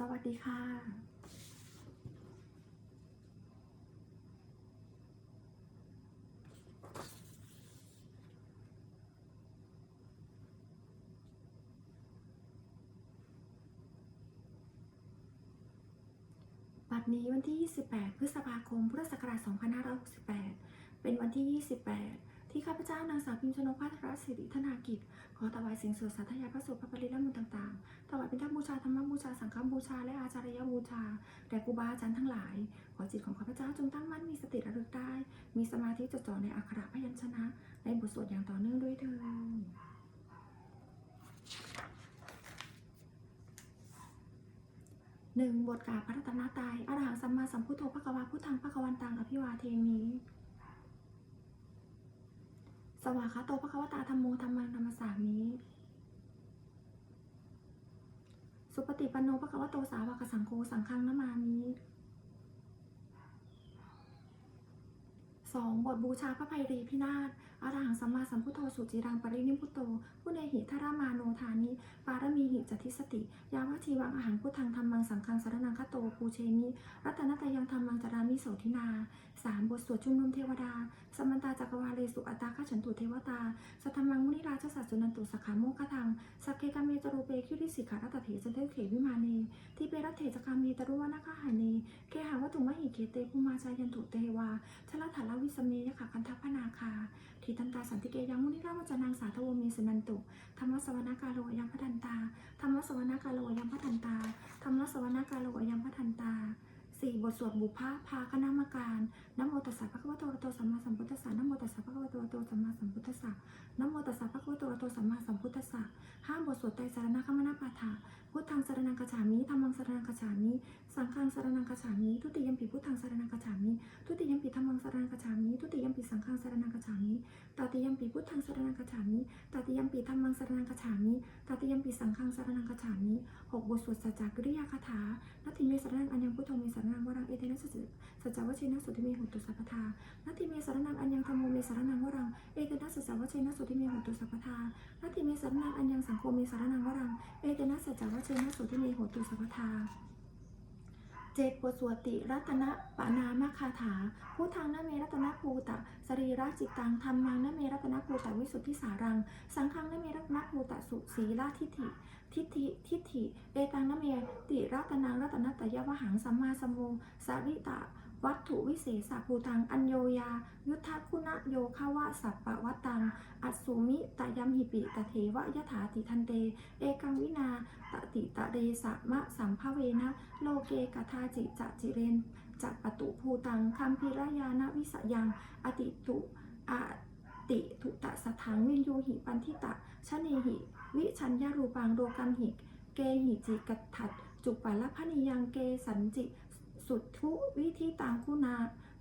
สวัสดีค่ะบัดนี้วันที่ 28 พฤษภาคม พุทธศักราช 2568 เป็นวันที่ 28 ที่ข้าพเจ้านางสาวพิมชนกพัทรศิริธนากิจ ขอถวายสิ่งสวดสาธยายพระสูตรพระปริและมนต์ต่างๆ ถวายเป็นทบูชาธรรมบูชาสังฆบูชาและอาจารยบูชาแด่ครูบาอาจารย์ทั้งหลาย ขอจิตของข้าพเจ้าจงตั้งมั่นมีสติระลึกได้ มีสมาธิจดจ่อในอักขระพยัญชนะ ในบทสวดอย่างต่อเนื่องด้วยเถิดหนึ่งบทกาพระรัตนตรัยอรหังสัมมาสัมพุทโธพระกวาพุทธังพระกวันตังอภิวาเทมิ สวากขาโตพระควตาธรรมโมธรรมังธรรมสามิสุปฏิปันโนพระควโตสาวกสังโฆสังฆังนามามิสองบทบูชาพระภัยรีพินาศอรหังสัมมาสัมพุทโธสุจิรังปรินิพุโตผู้ในหิทารามาโนธานิ ปารมีหิจติสติ ยาวชีวังอาหารพุทธังธรรมังสังฆังสารนังคโตปูเชมิ รัตนตยังธรรมังจารามิโสทินาสามบทสวดชุมนุมเทวดา สมันตาจักรวาเลสุอัตตาขฉันตุเทวตา สัทธมังมุนิราชสัสสุนันตุสักขาโมคทัง สักเกกาเมจรูเปคิริสิขารัตเถจเทเขวิมาเนทิเปรัตเถจคามีตรุวนาคาหาเนเคหาวัตถุมหิเคเตภูมาชายันตุเตวาชลถาลวิสเมยขคันทัพพนาคาทิตันตาสันติเกยังมุนิรามจนังสาทวเมสนันตุธรรมสวนาการโลยังพัทันตาธรรมสวนาการโลยังพัทันตาธรรมสวนาการโลยังพัทันตา สี่บทสวดบุพะพาคณามการนโมตัสสะภะคะวะโตอะระโตสัมมาสัมพุทธัสสะนโมตัสสะภะคะวะโตอะระโตสัมมาสัมพุทธัสสะ นโมตัสสะภะคะวะโตอะระโตสัมมาสัมพุทธัสสะห้ามบทสวดไตรสารณคมนาปาฐะพุทธังสารนังกฉามิธรรมังสารนังกฉามิสังฆังสารนังกฉามิทุติยมปิพุทธังสารนังกฉามิทุติยมปิธรรมังสารนังกฉามิทุติยมปิสังฆังสารนังกฉามิตติยมปิพุทธังสารนังกฉามิตติยมปิธรรมังสารนังกฉามิตติยมปิสังฆังสารนังกฉามิหกบทสวดสัจจกริยาคาถานัตถิเมสารนังอัญญังพุทโธเมสารนังวรังเอเตนะสัจจสัจวเชนะสุติเมหุตุสัพพทานัตถิเมสารนังอัญญธรรมโมเมสารนังวรังเอเตนะสัจจวเชนะสุติเมหุตุสัพพทานัตถิเมสารนังอัญญังสังโฆเมสารนังวรัง เอเตนะสัจจวเชนะสุติเมหุตุสัพพทาเจ็ดบทสวดติรัตนะปานามคาถาพุทธังนเมรัตนภูตะสรีระจิตตังธรรมังนเมรัตนภูตะวิสุทธิสารัง สังฆังนเมรัตนภูตะสุสีราทิฐิทิฏฐิทิฏฐิเอตังนเมติรัตนังรัตนตยวหังสัมมาสัมโมสาริตะ วัตถุวิเศษภูตัง อัญโยยา ยุทธคุณโยคาวะสัปปะวัตัง อัสุมิตยัมหิปิตเทวะยถาติทันเต เอกังวินาตติตะเรสะมะสัมภเวนะ โลเกกทาจิจะจิเรนจัปตุภูตังคัมพิรยานวิสยังอติตุอาติทุตะสถังวินยูหิปันทิตะชะเนหิ วิชัญญารูปังโรกัมหิ เกหิจิกัตถัดจุปัลลพนิยังเกสันจิ สุทธุวิธิตังคุณา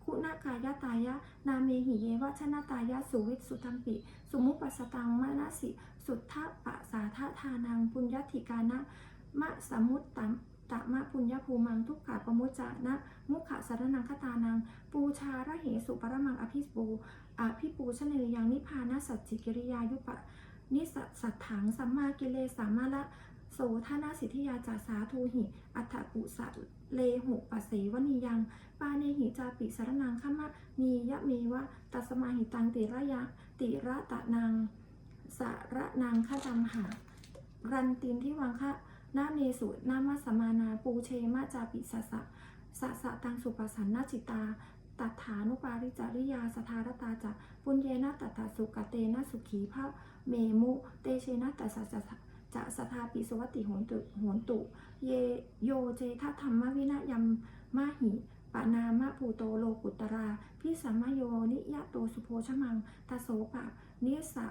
คุณากายตายะ นาเมหิเยวะชนะตายะ สุวิสุตัมปิ สุมุปัสสตังมะนะสิ สุทธะปะสาทะทานังปุญญติกานะมะสมุตตัมตะมะปุญญภูมังทุกขาปมุจจานะ มุขะสารนังคตานัง ปูชาระเหสุปรมังอภิปูอภิปูชเนยยังนิพานะสัจจิกิริยายุปะนิสสัทถังสัมมากิเลสามาละโสธนาสิทธิยาจาสาทูหิ อัฏฐปุสะ เลหุปะเสวนียัง ปาเนหิจาปิสารนังขมะนียะเมวะตัสมาหิตังติระยะติระตะนังสาระนังขจัมหารันตินที่วังคะนาเนสุนามาสมานาปูเชมาจาปิสสะสะสะตังสุปสันนาจิตาตัฐานุปาริจาริยาสทารตาจะปุญเยนะตัตสุกเตนะสุขีพระเมมุ เตเชนะตัสสะ จะสทาปิสวัติโหนตุโหนตุ เยโยเจทธรรมวินยัมมาหิปนามะภูโตโลกุตราพิสัมมโยนิยะโตสุโพชมังตโสปะนิสะ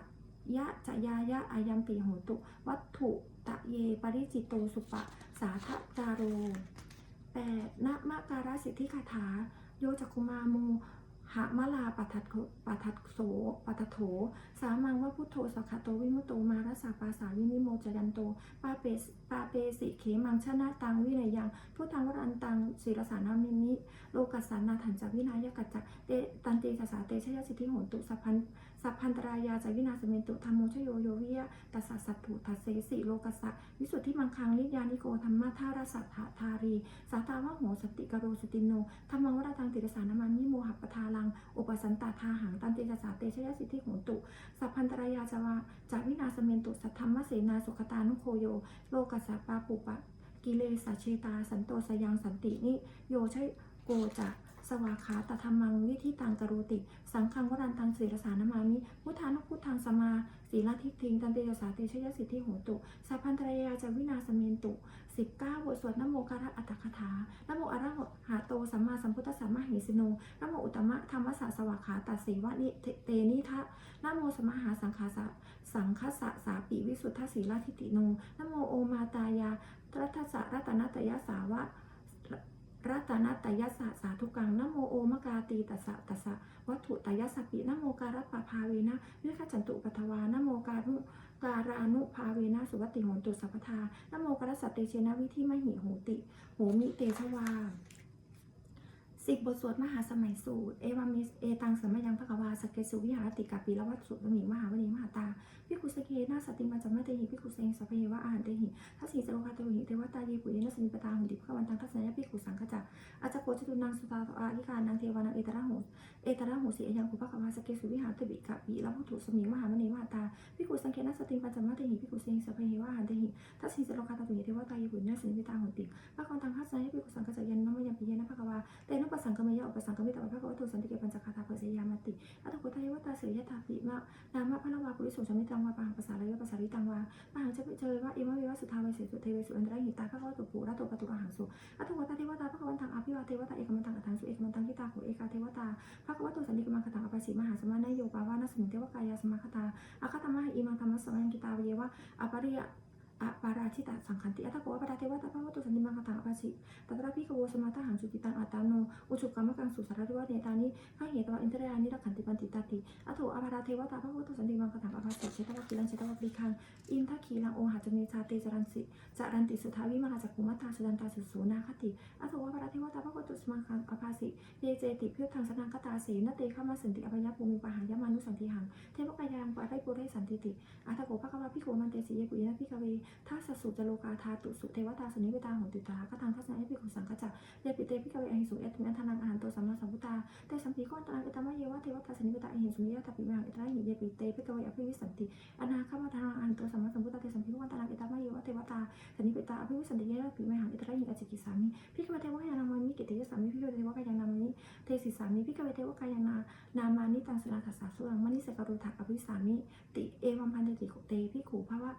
ยะจยายะอายัมปีโหตุ วัตถุตะเยปริจิตโตสุปะ สาทะจาโรแปดนะมะการสิทธิคาถา โยจักคุมาโม หะมะลาปัทัตปัทัดโสปัทัโถ สามังว่าพุทโธสักขโตวิมุตโตมารัสาปาสาวินิโมจยันโตปาเปสปาเปสิเขมังชนะตังวิเนยังพุทธังวรันตังศีรสานามิมิโลกัสสานาถันจวินายกัจจเตตันติสสาเตชยสิทธิโหตุสัพพัน สัพพันตรายาจาวินาสเมนตุธรรมโมชโยโยวิยะตัสสะสัตถุตัสเสสิโลกัสสะวิสุทธิมังคังนิยานิโกธรรมะทาราสัทธาทารีสาตาวะโหสติกโรสตินโนธรรมังวราทังติรสานามานิโมหปทาลัง อุปสันตาทาหังตันเตจสาเตชยสิทธิโหตุ สัพพันตรายาจาวาจาวินาสเมนตุสัทธรรมเสนาสุขตานุโคโย โลกัสสะปาปุปะกิเลสเชตา สันโตสยังสันตินิโยใชโกจะ สวาขาตธรรมังวิธิตังกโรติ สังฆังวรันตังศีรสานามามิพุทธานุพุทธังสมาศีลทิฏฐิงตันเตยสาเตชยสิทธิโหตุสัพพันตรายาจวินาสเมนตุ19บทสวดนโมคาระอัตถคถานโมอะระหะโตสัมมาสัมพุทธสสะมะหิสิโนนโมอุตมะธรรมสสวาขาตัสีวะนิเตนิทะนโมสมหาสังคาสะสังคสะสาปิวิสุทธสีลทิติโนนโมโอมาตายารัตสะรัตนตยสาวะ รัตนตยสสะสาธุกังนโมโอมกาตีตัสสะตัสสะวัตถุตยสปินโมการัปภาเวนะวิขจันตุปัทวานโมการุการานุภาเวนะสุวัติโหนตุสัพพทานโมกรสัตเตเชนะวิธิมหิโหติ โหมิเตชวา สิบบทสวดมหาสมัยสูตร เอวามิส เอตังสัมมยังพระกวาสเกสุวิหารติกาปีละวัตสุบะหมี่มหาวณีมหาตาพิคุสเกนาสติมาจัมมะเตหิพิคุเซงสัพเพวะอาหารเตหิทัสสีสโลคาเตหิเทวตาเยปุเยนะสมิปตาหุนติภควันตังทัศนยพิคุสังขจักอาจจะโพจตุนังสุตาอาธิการนางเทวานังเอตระหูเอตระหูสียังคุปะกวาสเกสุวิหารตบิกะปีละพุถุสมิงมหามณีมหาตาพิ กุสังเกตนัสติปัจจมะเตหิพิกุเซงสัพเพหิวะหันเตหิทัสสิสโลคาตตุหิเทวตายบุญนะสินิตาหุติภควันตังทัศนยพิกุสังขจัยันนมยัมปิเยนะภะควาเตนุปัสสังกเมยะอุปสังกมิตวะภควัตุสันติเกปัญจคาตาเปเสยามติอัตโกทายวตาเสยยถาปิมะนามะพระวาปุริสุสมิตังวาปะหังภาษาลายภาษาริตังวาปะหังจะเจอว่าอิมะวิวะสุทาเวเสสุเทเวสุอันตรหิตาภะควะตุปุระโตปตุอหังสุอัตโกทาเท happy. อภาราเทวตาพระวัตโตสันติมังคตังอภัสสีเชตวกิลังเชตวะปริคัง อินทคีลังโอหะจเมชาเตจรันสิจรันติสุทาวิมหาจักขุมัตตาสุดันตาสุสูนาคติอัตโตวะปะเทวตาพระวัตโตสมังคังอภัสสีเยเจติเพิวทังสนังคตาเสนเตขามาสันติอภัยภูมิปหายามานุสันติหัง เทวกายามปะไรปุเรสันติติอาตโกภควาพิโกมันเตสีเยปุยนะพิกเวทัสสุจโลกาธาตุสุเทวตาสนิเวตาหงติตาคตังทัศนะเอพิคุสังคจักเยปิเตพิกเวอหิสุเอตุเมทานังอาหารตัวสัมมาสัมพุตาเตสัมพีก้อนตรังเอตมะเยวะเทวตาสนิเวตาอหิสุนิยะตาปิมังเอตระหิเยปิเตพิกเวอภิวิสันติอนาคามาทางอาหารตัวสัมมาสัมพุตาเตสัมพีก้อนตรังเอตามะเยวะเทวตาสนิเวตาอภิวิสันติเยตาปิมังเอตระหิอจิกิสามิพิกเวเทวกายานามามิกิเตยสามิพิกเวเทวกายานามามิเทศิสามิพิกเวเทวกายานานามานิตังสุราทัสสะสุรังมณิสกรุถักอภิสามิติเอวัมพันติโกเตพิขูภาวะ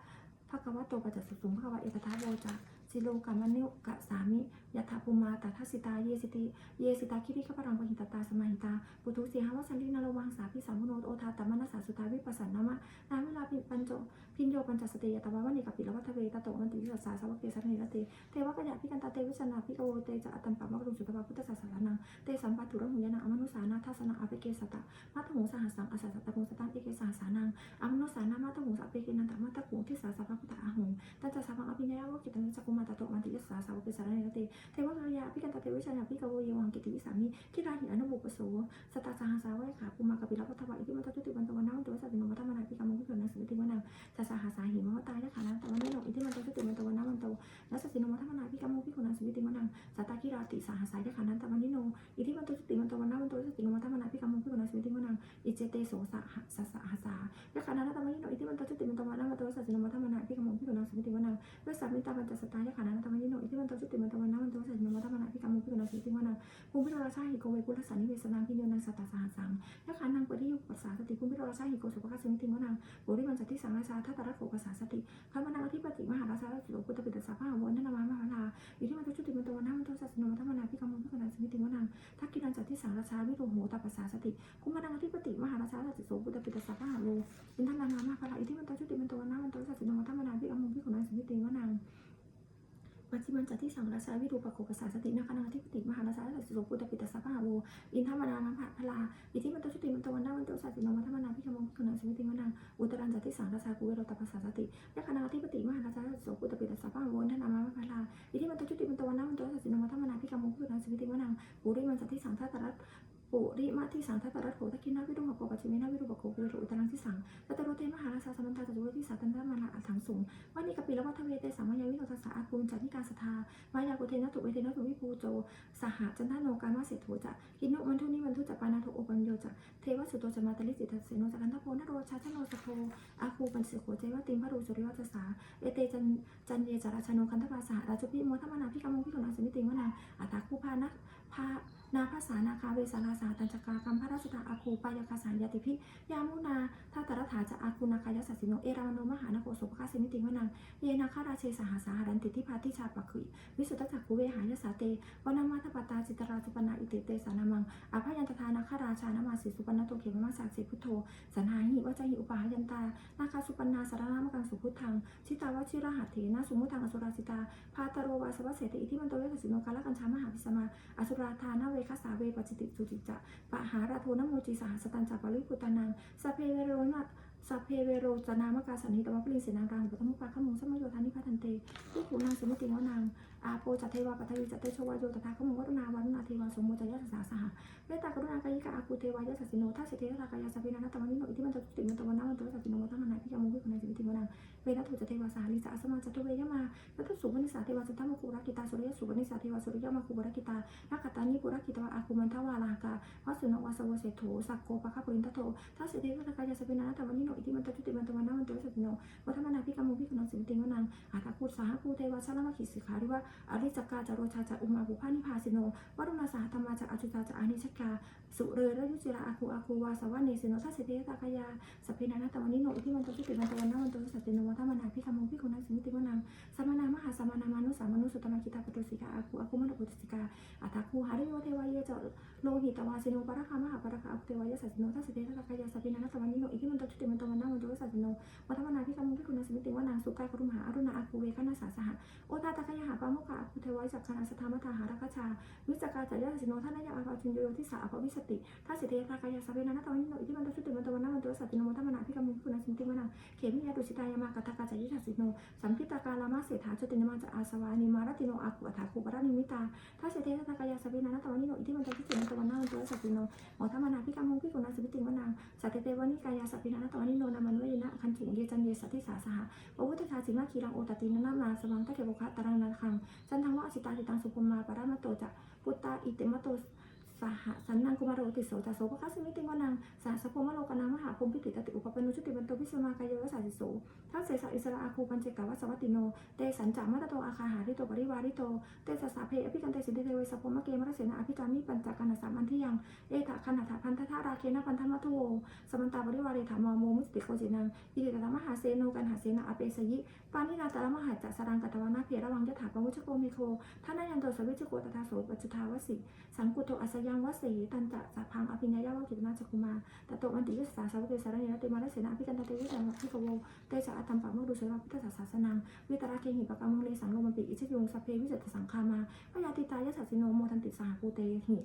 ภะควะโตปัจจสุสุงภะควะเอกทาโวจา สิโลกามันิวกะสามิยะถาภูมาตถาสิตาเยสิติเยสิตาคิริขปรังปหิตตาสมาหิตาปุถุสีหาวสันตินารวังสาพิสามุโนโอทาตมนัสสาสุทาวิปัสสนามะนาเวลาปิปัญจพินโยปัญจสติยตวะวันิกปิลวัตเวตโตมันติสัสสาสาวกเกสันนิรเตเทวกยะพิกันตาเตวิสนาพิโวเตจะอัตตัมปะมะกรุงสุตวะพุทธศาสนานังเตสัมปัตุระหุยนะอมนุสานาทัสนาอภิเกสตะมัทหงสหัสังอสัสสตะพุงสตังเอเกสหสานังอมนุสานามาตะหุงสัพเพกินันตมาตะหุงที่สาสะพพุทธาหงตันจะสาพังอภิญญาวกิตังจักุมาตะโตมันติยสาสาวกสารเนรเตเทวกายาพิกันตเตวิชายาพิกโวเยวังกิติวิสามิคิราหิอนุบุปโสสตาสหัสาวะขาภูมากปิลพัทวะอิทิมัตตุติวันตวันนาวันตัวสัตติโนมัตมนาพิกามงพิกนัสุติวันังจะสหัสาหิมะตายและขานันตวันนิโนอิทิมัตตุติวันตวันนาวันโตนัสสิโนมัตมนาพิกามงพิกนัสุติวันังสัตาคิราติสหัสายและขานันตวันนิโนอิทิมัตตุติวันตวันนาวันโตสัตติโนมัตมนาพิกามงพิกนัสุติวันังอิเจเตโสสะสะสะหาสายะขานานตามะยิโนอิติมันตจุติมันตวานนามาตวสัจจิโนมัตมนาพิกามงพิกนัสมิติวันังเวสามิตาปัญจสตายะขานานาตามะยิโนอิติมันตจุติมันตวานามันตวสัจจิโนมัตมนาพิกมงพิกนังสมิติวนังภูมิพิโรราชาหิโกเวกุลสันนิเวสนังพิโยนังสัตตาสหัสังยะขานังเปิดที่ยุปัสสาสติภูมิพิโรราชาหิโกสุภคัสสมิติวานังบุริมันจัตติสังราชาทัตตะระโขปัสสาสติพระมานังอธิปติมหาราชาสิโลกุตปิตสาภาวันนามามหาลาอิติมันตจุติมันตวานามันตวสัจจิโนมัตมนาพิกมงพิกนังสมิติวานังทักกิรันจัตติสังราชาวิโรโหตปัสสาสติภูมินังอธิ จจิมันจัตที่สังราชาวิรูปโคปสาสตินาคานาทิปติมหาราชาสัจจิโลปุตตปิตสัพพะโวอินทมนานัมภะพลาอิทิมันตจุติมันตวันนามันตุสัจจิโนมัตมนาพิอมุพิขุนังสมิติมนังอุตรันจัตที่สังราชกุเวโรตปัสสาสตินาคานาทิปติมหาราชาสัจจิโลปุตตปิตสัพพะโวอินทนามาภะพลาอิทิมันตจุติมันตวันนามันตุสัจจิโนมัตมนาพิอมุพิขุนังสมิติมนังปุริมันจัตที่สังทัตตรัต ปุริมาที่สังทัตตรัตโขตะกินาวิรุหโกปัจจิเมนาวิรุปโกวิรุอุตรังที่สังตัตโรเตมหาราชาสมันตาจัตุรที่สาตันตมานาอัฏฐังสุงวันิกปิลวัฒเวเตสัมมายาวิโนทัสสะอาคูณจันิกาสทามายากุเทนตุเวเทนตุวิภูโจ สหจันทโนกามาเศรษโถจะกินุมันทุนิมันทุจะปานาโทโอปัญโยจะเทวสุตโตจะมาตลิสิตเสโนจะกันทโพนโรชาชโนสโทอาคูปันสิโขเจวติมพระรูสุริวัจสาเอเตจันจันเยจาราชโนคันทภาสหราจุพิโมทัมนาพิกามุพิกุณาสมิติวนาอัตตาคูพานะพา นาภาษานาคาเวสาราสาตัญจกากรรมพระราชตาอาคูปายาคาสานยติพิยามุนาทัตตรถาจะอาคูนาคายสัสิโนเอรามโนมหานโกสุภคาสมิติวนาเยนาคาราเชสหาสาหารันติทิพาติชาปะคุยวิสุทธจักขุเวหายสาเตวนามาทปตาจิตราจุปนาอิติเตสานามังอาภยันตทานาคาราชานามาสิสุปนโตเขมมาสากเสพุทโธสันหาหิวจหิอุปาหยันตานาคาสุปนาสารนามกังสุพุทธังชิตาวชิระหัตเถนะสุมุทังอสุราสิตาพาตโรวาสวะเสติอิทิมันโตเวสสิโนกาลกัญชามหาพิสมาอสุราธานาเวคสาเวปจิติสุจิจะปะหาราโทนโมจิสหสตันจัปปริพุตานังสเพเวโรนัตสเพเวโรจนามกาสันนิตวัปริเสนารังปุตตมุปาขมุงสมโยธานิพัทันเตทุขุนางสมิติวนาง อาโปจัตเทวาปัทวีจัตเตชวาโยตถาคมุวัฒนาวัฒนาเทวาสมโมจยะสสาสหะเมตตากรุณากายิกาอาคูเทวายะสัสสิโนทัสเทระกายาสัพพินานัตตวันิโนอิทิมันตติมันตวันนามันตวสัสสิโนมัทมนาพิกามุวิคุนัยสิวิติวนังเวนัทุจัตเทวาสาลิสาสมาจัตุเวยมานัตสุวนิสาเทวาสัทธมคุรักิตาสุริยสุวนิสาเทวาสุริยมาคุบรักิตานักขตานิปุรักิตวาอาคุมันทวาลากาวัสุนวาสวเสโถสักโกปะคปุรินทโททัสเทระกายาสัพพินานัตตวันิโนอิทิมันตติมันตวันนามันตวสัสสิโนมัทมนาพิกามุวิคุนัยสิวิติวนังอาตาคูสาหคูเทวาชาลมขิสิขาริวะอริจักกาจโรชาจะอุมาบุพานิพาสิโนวัรุณาสาธรรมาจะอจุตาจะอานิชกา สุเรระยุจิระอาคูอาคูวาสวะเนสิโนทัสสิเทตากายาสัพเพนานัตตวันิโนอิทิมันตุสิติมันตวันนามันตวสัสสิโนมัทมนาพิกามุวิคุนัสิวิติวนังสมานามหาสมานามนุสามานุสุตตมกิตาปตุสิกาอาคูอาคูมนปุตสิกาอัตตาคูหาริโยเทวายเยจโลหิตวาสิโนปะรคามหาปะรคาอัปเทวายะสัสสิโนทัสสิเทตากายาสัพเพนานัตตวันิโนอิทิมันตุสิติมันตวันนามันตวสัสสิโนมัทมนาพิกามุวิคุนัสิวิติวนังสุกายกรุมหาอรุณาอาคูเวคณาสาสหะโอตาตะกายหาปามุขะอาคูเทวายจักขณะสทามัทหารักชาวิจกาจายาสิโนท่านนายาอาภาจินโยที่สาอภวิสติทัสสิเทตากายาสัพพินานัตวินโนอิทิมันตสุติมัน ติวนังเขมิยาดุสิตายามากตากาจายิทัสสิโนสัมพิตากาลามาเสถาจตินมาจะอาสวานิมารติโนอากุอัฏฐาคุปรานิมิตาทัสเสเทตากายาสวินานัตวันิโนอิทิมันตทิสิมันตวันนาตัวสัพพิโนหมอธรรมนาพิกามุพิกุณาสวิติวนาสัตเตวานิกายาสัพพินานัตวันิโนนามันเวยนะคันถุงเยจันเยสัตติสาสหะโอวุตธาสิมาคีรังโอตตินนามาสวังตะเกบุคะตรังนาคังจันทังวะสิตาติตังสุภมาปรามโตจะพุตตาอิเตมโต สหสันนังกุมารโรติโสจัสโสภคัสมิติวนังสาสโพมโลกนามหาพมพิติตติอุปปนุชุติวันโตวิสมากายโยวสาสิโสทัสเสสอิสระอาคูปัญเจกวัสวัติโน เตสัญจามัตโตอาคาหาริโตปริวาริโต เตสสะเพอภิกันเตสินเตเทเวสพมะเกมรเสนาอภิกามิปัญจกันสามันทิยัง เอถะคันหะพันธาราเคนะพันธมัตุโวสมันตาปริวาเรถามอโมมุสติโกจินังอิติตตมหาเสโนกันหาเสนาอเปสยิปานินาตระมหาจัสรังกัตวานาเพระวังยถาปวุชโกเมโคท่านายันโตสวิจโกตถาโสปัจจุทาวสิ สังกุโตอัสยังวสีตันจะสัพพังอภิญญายาวกิตนาจักุมาตโตมันติยุสสาสาวกเกสารเนรติมาลเสนาอภิกันตเตวิจังพิกโวเตจะอัตตัมปะโมดุเสนาพิทัสสาสนังวิตราเคหิปะกามุเลสังโลมันปิอิชิยุงสพเพวิจตสังคามาพยาติตายสัสิโนโมทันติสาภูเตหิ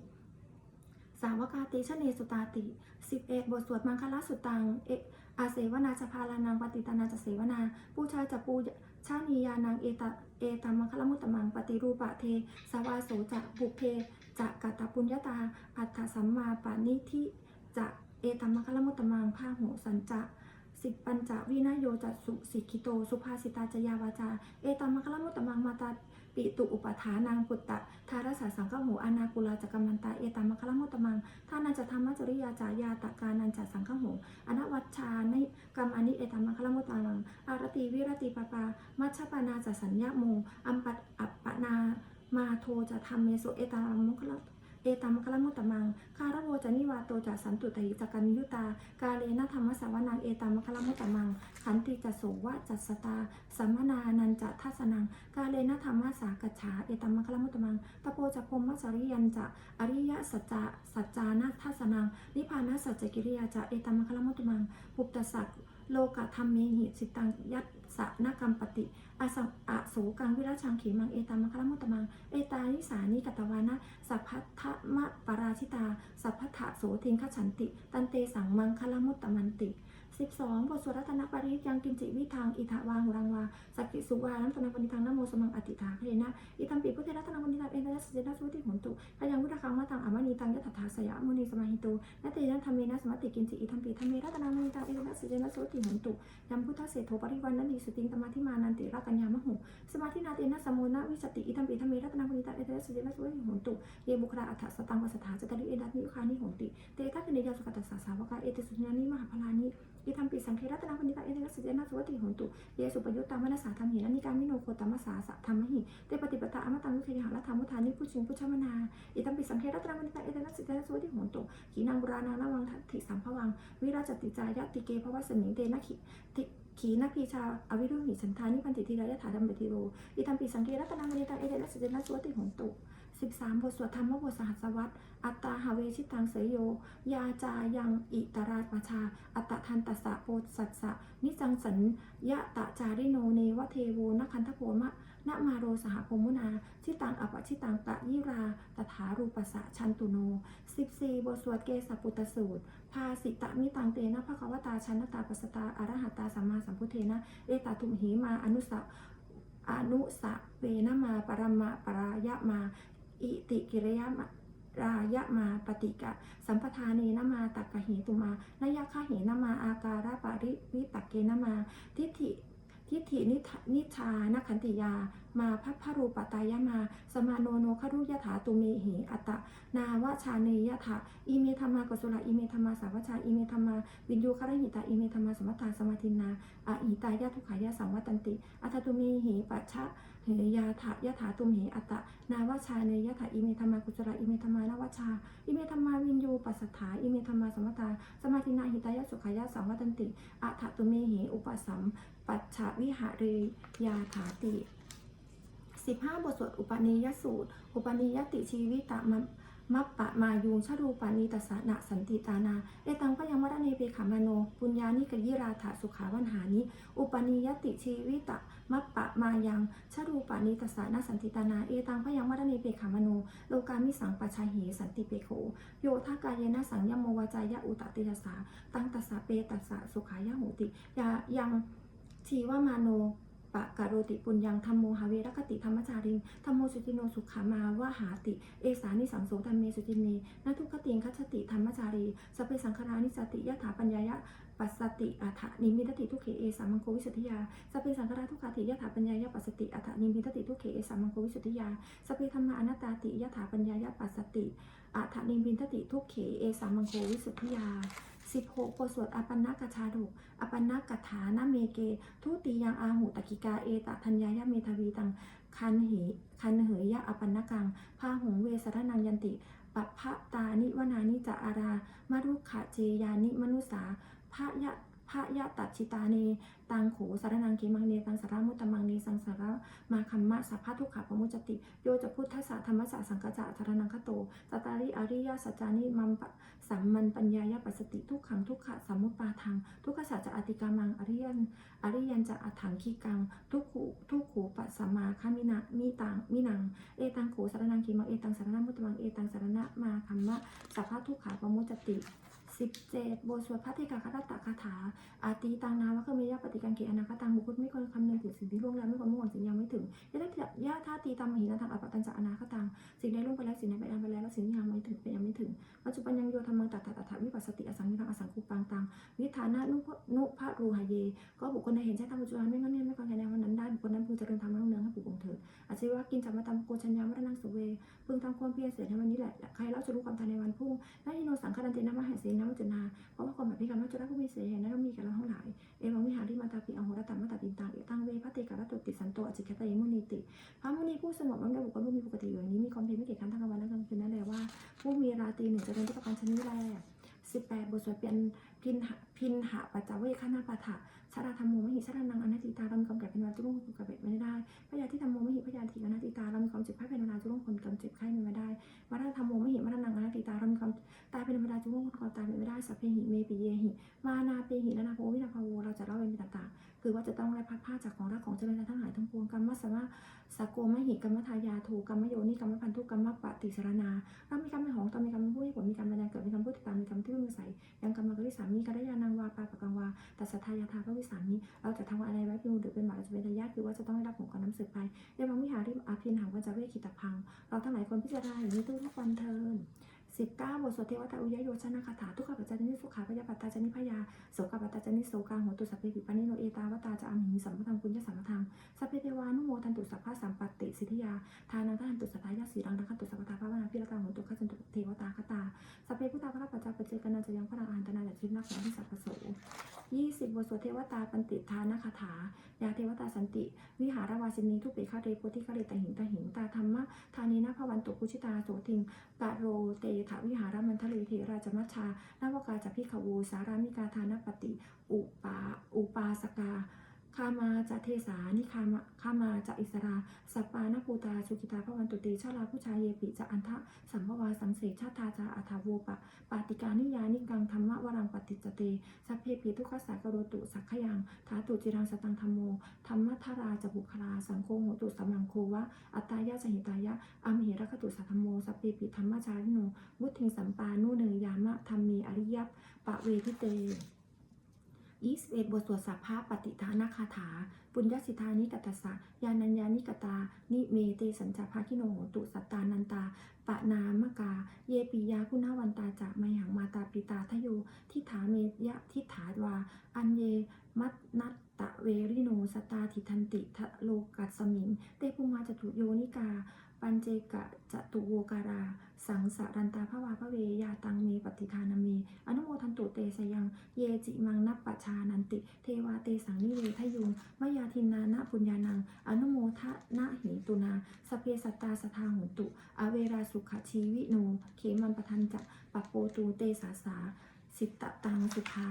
สาวกาติชเนสุตาติสิบเอกบทสวดมังคลสุตัง เออาเสวนาจะพาลานังปฏิตานาจะเสวนาปูชายจะปูชานียานังเอตเอตัมมังคลมุตตมังปฏิรูปะเท สวาโสจะบุเพ จะกัตตปุญญาตา อัฏฐสัมมาปานิทิจะเอตัมมัคลมุตตมังพาโหสัญจะสิปัญจวินโยจะสุสิกิโต สุภาสิตาจยาวาจา เอตัมมัคลมุตตมังมาตาปิตุอุปทานางปุตตะทารสาสังฆโหอนากุลาจักรมันตาเอตัมมะคละมุตตมังท่านันจะธรรมจริยาจายาตการนันจะสังฆโหอนวัชชานิกรรมอนิเอตัมมะคละมุตตมัง อารติวิรติปปา มัชปานาจะสัญญาโม อัมปัตอัปปนา มาโทจะธรรมเมโสเอตัมมุคละเอตัมมะคละมุตตมัง คารโวจะนิวาโตจะสันตุตหิจักกัญยุตา กาเลนะธรรมสาวนังเอตัมมะคละมุตตมัง ขันติจะโสวะจัสสตา สัมมนานันจะทัสนัง กาเลนะธรรมสากัจฉาเอตัมมะคละมุตตมังตะโพจะพรหมจริยันจะ อริยสัจจะสัจจานาทัสนัง นิพพานะสัจจกิริยาจะเอตัมมะคละมุตตมังปุตตสัก โลกะธรรมเมหิสิตังยัตสะนกรรมปติอาสังอโสกังวิราชังขีมังเอตามังคลมุตตมัง เอตานิสานิกัตตวานะสัพพัทธมะปราชิตา สัพพะโสทิงขฉันติ ตันเตสังมังคลมุตตมันติ 12 บทสวดรัตนปริยังกินจิวิทางอิทาวาหุรังวาสักกิสุวานัตนปณิทังนโมสมังอติถาเพนะอิตัมปิพุทธรัตนปณิทังเอเตนสเจนะสุติหุนตุพยังพุทธคังมาตังอามณีตังยะถาถาสยะมุนีสมาหิตุนัตเตนะธรรมเมนะสมัติกินจิอิตัมปิธรรมเมรัตนามณีตังเอเตนสเจนะสุติหุนตุยัมพุทธเศโทปริวันนันติสติงตมาธิมานันติรักัญญามหุสมาธินาเตนะสมุนะวิสติอิตัมปิธรรมเมรัตนามณีตังเอเตนสเจนะสุติหุนตุเยบุคราอัฏฐสตังวสถาจตริเอดัตมิยุคานิหุนติเตทัคเนยาสุขตัสสาวกาเอเตสุญญานิมหาพลานิอิทัมปิสังเครัตนาปณิตาเอเตนะสุเจนะสุวัติหนตุเยสุปยุตตามนัสสาธรรมหินันนิการมิโนโคตามัสาสะธรรมหิเตปฏิปตาอมตังวิเคหะละธรรมุทานิพุชิงพุชมนาอิทัมปิสังเครัตนาปณิตาเอเตนะสุเจนะสุวัติหนตุขีนางบุรานังนวังทัตถิสัมภวัง วิราชติจายติเกภวสมิงเตนะขิติขีนาพีชาอวิรุหิฉันทานิพันติธีรายถาดัมเบติโรอิทัมปิสังเครัตนาปณิตาเอเตนะสุเจนะสุวัติหนตุ13บทสวดธรรมบทสหัสวัตร อัตตาหาเวชิตังเสยโย ยาจายังอิตราปชา อัตตทันตัสสะโพสัสสะ นิจังสัญยะตะจาริโนเนวเทโวนคันทโพมะนมาโรสหพมุนา ชิตังอปชิตังตะยิรา ตถารูปสะชันตุโน 14 บทสวดเกสปุตสูตร ภาสิตะมิตังเตนะภะควตาชันตาปัสตาอรหัตตาสัมมาสัมพุทเทนะ เอตาทุมหีมาอนุสะอนุสะเวนะมาปรมะปรายะมา อิติกิริยาม รายะมาปฏิกะ สัมปทาเนนมาตักกะเหตุมานายะคาเหนมาอาการะปาริวิตักเกนมา ทิฏฐิทิฏฐินิทนิชานขันติยา มาพัพพรูปตายะมา สมาโนโนครุยถาตุเมเหอัตนาวชาเนยถาอิเมธรรมากสุลาอิเมธรรมาสาวชาอิเมธรรมาวินยูคารหิตาอิเมธรรมาสมัตตาสมาทินาอะหิตายะทุขายะสังวัตันติอัตตุเมเหปัชชะเหยาถายะถาตุมเหอัตนาวชาเนยถาอิเมธรรมากุจระอิเมธรรมานวชา อิเมธรรมาวินยูปัสสถาอิเมธรรมาสมตาสมาธินาหิตายะสุขายะสังวัตันติอัถตุเมเหอุปสัมปัจฉวิหาเรยาถาติ 15 บทสวดอุปนิยสูตร อุปนิยติชีวิตะมะมัปปะมายุงชรูปานิตัสสนะสันติตานาเอตังพยังวรเนเปขามโน ปุญญานิกยิราถาสุขาวันหานิ อุปนิยติชีวิตะมัปปะมายังชรูปานิตัสสนะสันติตานา เอตังพยังวรเนเปขามโน โลกามิสังปัชาเหสันติเปโข โยทากายนะสังยมวจายะอุตติยสา ตังตัสสะเปตัสสะสุขายะโหติยายังชีวมาโน ปะกะโรติปุญญังธรรมโมหาเวรคติธรรมจาริงธรรมโมสุจิโนสุขามาวาหาติ เอสานิสังโสธรรมเมสุจินเนนทุกขติงคัจติธรรมจารีสเพสังคารานิสติยะถาปัญญายะปัสสติอัฏฐนิมิตติทุกเขเอสามังโควิสุทธิยาสเพสังคาราทุกขาติยะถาปัญญายะปัสสติอัฏฐนิมิตติทุกเขเอสามังโควิสุทธิยาสเพธรรมาอนัตตาติยะถาปัญญายะปัสสติอัฏฐนิมิตติทุกเขเอสามังโควิสุทธิยา 16บทสวดอปันนกชาดกอปันนกถานะเมเก ทุติยังอาหูตกิกาเอตทัญญายะเมทวีตังคันเหคันเหยยะอปันนกังพาหงเวสรนังยันติปัพพะตานิวนานิจาอารามารุขะเจยานิมนุสาพระยะ พระยะตัดชิตาเน ตังโขสารนังเกมังเน ตังสารามุตตมังเน สังสาระมาคัมมะสัพพะทุกขะปมุจติ โยจะพุทธะธรรมสะสังกจะสารนังคโตตตาริอริยสัจจานิมัมปะสัมมันปัญญายปัสสติทุกขังทุกขะสัมมุปปาทัง ทุกขสัจจะอติกามังอริยันอริยันจะอัฏฐังคีกัง ทุกขูทุกขูปัสมาคามินะมิตังมินัง เอตังโขสารนังคีมังเอตังสารนังมุตตมังเอตังสารณะมาคัมมะสัพพะทุกขาปมุจติ 17 บทสวดพระเทกาคาตตคาถา อาตีตังนาวะเคมียะปฏิกังเกอนาคตังบุคคลไม่ควรคำนึงถึงสิ่งที่ล่วงแล้วไม่ควรมุ่งหวังสิ่งยังไม่ถึงยะทัตยะท่าตีตามมหินาทางอปตัญจะอนาคตังสิ่งใดล่วงไปแล้วสิ่งใดไปอันไปแล้วสิ่งที่ยังไม่ถึงเป็นยังไม่ถึงปัจจุบันยังโยธรรมังตัดตัตัดวิปัสสติอสังยิรังอสังคูปังตังวิธานะนุพนุภารูหเย ก็บุคคลใดเห็นใช้ตามปัจจุบันไม่งั้นเนี่ยไม่ก่อนแค่ในวันนั้นได้บุคคลนั้นพึงเจริญธรรมะเนืองให้ผูกวงเถิดอาชีวะกินจัมมาตามโกชัญญามัตนังสเวพึงทำความเพียรเสียในวันนี้แหละใครเล่าจะรู้ความทันในวันพรุ่งนั่นอิโนสังคารันเตนะมหาเสนาวจนาเพราะว่าความแบบนี้การมัจจุราผู้มีเสียนั้นต้องมีกับเราทั้งหลายเอวังวิหาริมาตาปิอโหรตัมมาตาปินตังเอตังเวพระเตกะระตุติสันโตอจิกตะเยมุนีติพระมุนีผู้สงบมั่งได้บุคคลผู้มีปกติอยู่อย่างนี้มีความเพียรไม่เกียจคร้านทั้งกลางวันและกลางคืนนั่นแหละว่า ผู้มีราตรีหนึ่งจะเป็นที่ประการชนิดแรก18บทสวดเป็นพินหะพินหะปัจจเวคขณาปะทะ ชาราธรรมโมมหิชารานังอนัตติตาเรามีความแก่เป็นเวลาจุลุ่งคนกับเบ็ดไม่ได้พยาที่ธรรมโมมหิพยาธิอนัตติตาเรามีความเจ็บไข้เป็นเวลาจุลุ่งคนกับเจ็บไข้ไม่ได้วัฏธรรมโมมหิมันังอนัตติตาเรามีความตายเป็นเวลาจุลุ่งคนกับตายไม่ได้สัพเพหิเมปิเยหิ มานาเปหิและนาโพวินาภาโวเราจะเล่าเป็นต่างๆ คือว่าจะต้องไล่พัดผ้าจากของรักของเจริญทั้งหลายทั้งปวงกรรมสมาสโกมหิกรรมทายาถูกรรมโยนิกรรมพันธุกรรมปฏิสารนาเรามีกรรมเป็นของตอนมีกรรมผู้ให้ผลมีกรรมเป็นแรงเกิดมีกรรมผู้ติดตามมีกรรมที่พึ่งอาศัยยังกรรมกริสามีกรยานังวาปาปกังวาต่สัทายาทาพระวิสามีเราจะทำอะไรไว้พิมหรือเป็นหมาจะเป็นระยะคือว่าจะต้องได้รับผลก่อนน้ำสืบไปเรียกว่าวิหาริอาพินหังวันจะเวคิตพัง เราทั้งหลายคนพิจารณาอย่างนี้ทุกวันเทินสิบเก้าบทสวดเทวตาอุยโยชนะคาถาทุกขปัจจานิสุขาพยาปัตตาจานิพยาโสกปัตตาจานิโสกาโหตุสัพเพปิปานิโนเอตาวตาจะอามิหิสัมพุทธังปุญญสัมปทังสัพเพเทวานุโมทันตุสัพพะสัมปติสิทธิยาทานังทันตุสัทธายาสีรังรังคันตุสัพพทาพระวนาพิรกาโหตุขันตุเทวตาคตาสัพเพพุทธาพระปัจจาปเจกนันจะยังพระอานตนาจัชินักสังทิสัพพโส ยี่สิบทสวดเทวตาปันติทานคาถา ยาเทวตาสันติ วิหารวาสินีทุเปคาเรโพธิคาเรตหิงตหิงตาธรรมะธานีนาภวันตุกุชิตาโสทิงปะโรเตถวิหารมันทะเลเทราจมัชชานาวกาจพิขวูสารามิกาทานปฏิ อุปาอุปาสกา คามาจะเทสานิคามาคามาจะอิสราสัปปานภูตาสุกิตาพระวันตุเตชาลาผู้ชายเยปิจะอันทะสัมภวาสังเสชาตาจาอัทาโวปะปาติกานิยานิกังธรรมะวรังปฏิจเตสัพเพปีทุกขสากโรตุสักขยังถาตุจิรังสตังธรรมโมธรรมทราจบุคลาสังโฆโหตุสัมมังโควะอัตตายาจหิตายะอัมเหรคตุสัทธโมสปเปปิธรรมจาริโนวุฒิงสัมปานุเนยยามะธรรมีอริยปปะเวทิเต ยี่สิบเอ็ดบทสวดสัพพะปฏิทานาคาถา ปุญญสิทธานิกัตตสสะยานัญญานิกตา นิเมเตสัญจาภาคิโนโหตุสัตตานันตา ปะนามกา เยปิยาคุณาวันตาจะไมหังมาตาปิตาทโยทิฐาเมยะทิฐาวา อันเยมัตนัตตะเวริโนสตาทิทันติทะโลกัสสมิงเตปุมาจตุโยนิกา ปัญเจกะจตุโวการา สังสารันตาภวาพระเวยาตังเมปฏิทานามีอนุโมทันตุเตสยัง เยจิมังนัปปชานันติ เทวาเตสังนิเวทยุงมยาทินานะปุญญานัง อนุโมทนะหิตุนา สเพสัตตาสทาหุตุ อเวราสุขชีวิโน เขมันปทันจะปปโปตูเตสาสา สิตตตังสุภา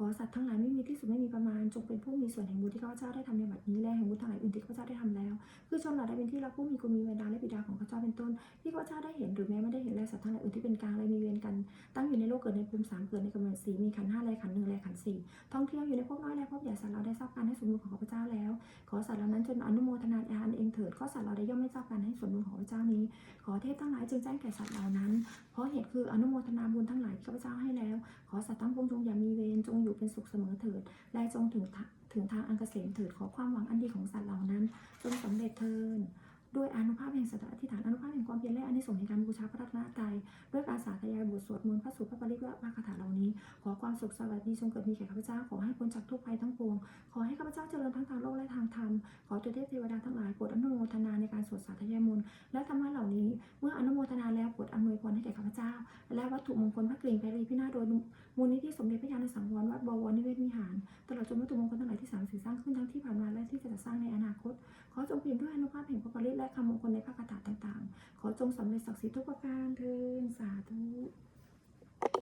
ขอสัตว์ทั้งหลายไม่มีที่สุดไม่มีประมาณ จงเป็นผู้มีส่วนแห่งบุญที่ข้าพเจ้าได้ทำในบัดนี้และแห่งบุญทั้งหลายอื่นที่ข้าพเจ้าได้ทำแล้ว คือชนเหล่าใดเป็นที่รักผู้มีคุณมีเวลาและบิดาของข้าพเจ้าเป็นต้น ที่ข้าพเจ้าได้เห็นหรือแม้ไม่ได้เห็นและสัตว์ทั้งหลายอื่นที่เป็นกลางและมีเวรกัน ตั้งอยู่ในโลกเกิดในภูมิสามเกิดในกำเนิดสีมีขันห้าและขันหนึ่งและขันสี่ท่องเที่ยวอยู่ในภพน้อยและภพใหญ่สัตว์เราได้ทราบการให้ส่วนบุญของข้าพเจ้าแล้ว ขอสัตว์เหล่านั้นจนอนุโมทนาญาณเองเถิดข้อสัตว์เราได้ย่อมไม่ทราบการให้ส่วนบุญของข้าพเจ้านี้ ขอเทพทั้งหลายจึงแจ้งแก่สัตว์เหล่านั้น เพราะเหตุคืออนุโมทนาบุญทั้งหลายที่ข้าพเจ้าให้แล้ว ขอสัตว์ทั้งปวงจงอย่ามีเวรจงอยู่เป็นสุขเสมอเถิด และจงถึงทะถึงทางอันเกษมเถิดขอความหวังอันดีของสัตว์เหล่านั้น จงสำเร็จเทินด้วยอนุภาพแห่งสัตว์อธิษฐานอนุภาพแห่งความเพียรและอานิสงส์ในการบูชาพระรัตนตรัยด้วยการสาธยายบทสวดมนต์พระสูตรพระปริตและพระคาถาเหล่านี้ ขอความสุขสวัสดีจงเกิดมีแก่ข้าพเจ้าขอให้พ้นจากทุกภัยทั้งปวงขอให้ข้าพเจ้าเจริญทั้งทางโลกและทางธรรมขอเทพเทวดาทั้งหลายโปรดอนุโมทนาในการสวดสาธยายมนต์และธรรมะเหล่านี้ เมื่ออนุโมทนาแล้วโปรดอำนวยพรให้แก่ข้าพเจ้า และวัตถุมงคลพระกริ่งแพรีพินาศโดย มูลนิธิสมเด็จพระยาณสังวรวัดบวรนิเวศวิหาร ตลอดจนวัตถุมงคลทั้งหลายที่สามสื่อสร้างขึ้นทั้งที่ผ่านมาและที่จะสร้างในอนาคต ขอจงเปลี่ยนด้วยอนุภาพแห่งพระปริตและคำมงคลในพระคาถาต่างๆ ขอจงสำเร็จศักดิ์สิทธิ์ทุกประการเทินสาธุ